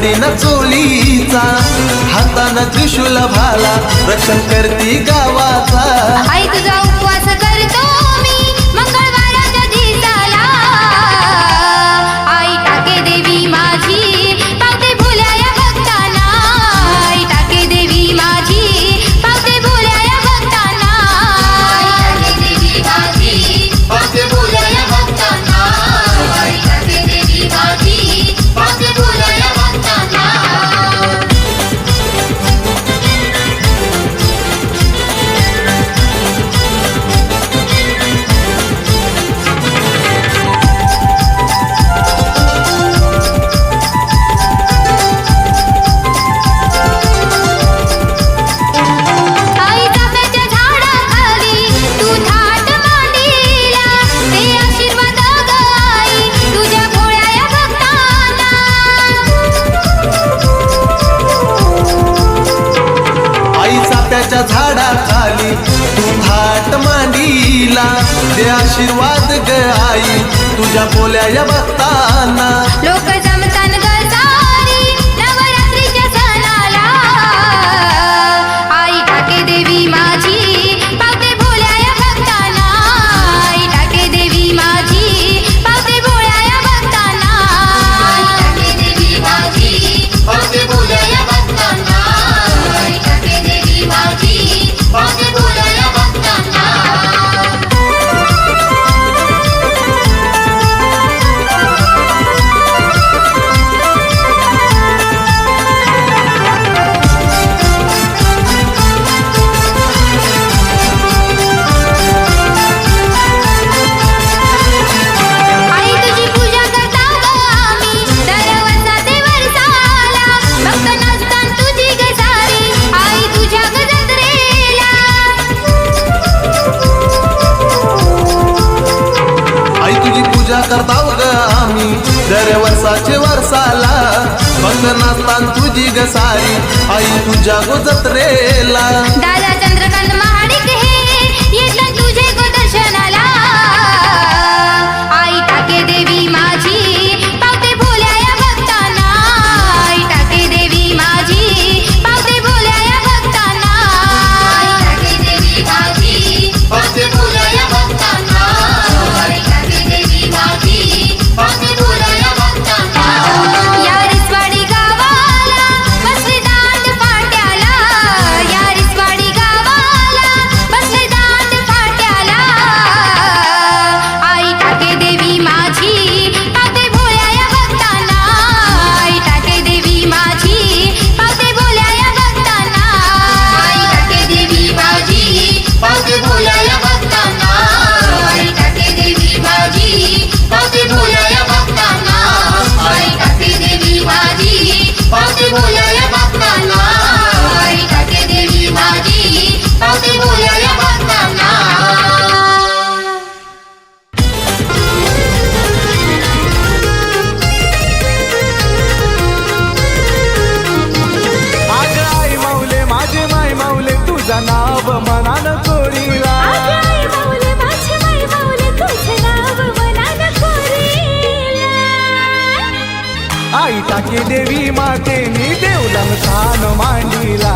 काढेन चोलीचा हातानं त्रिशूल भाला रक्षण करती गावाचा. आई तुझा उपवास करतो. तुझ्या बोल्या या बघताना झाला. भक्त नाचता तुझी गसारी आई तुझ्या गोजत रेला दादा चंद्रकांत मा नाव मनान कोरीला आई टाकी देवी मातेनी देवलन स्थान मांडिला.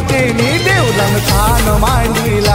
मातेनी देवदान स्थान मांडिला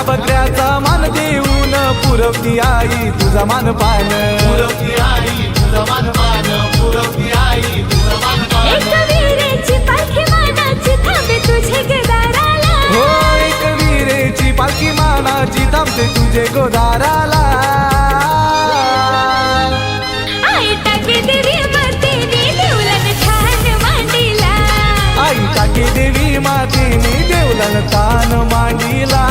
मेंढ्या बकऱ्याचा मान देऊन पुरवती आई तुझा मान पान. पुरवती आई तुझं मानपान पुरवती आई तुझं हो एक वीरेची पालखी मानाची थांबते तुझे गोदाराला. आई टाके देवी मातेने देवलन छान मांडीला. आई टाके देवी मातेने देवलन तान मांडीला.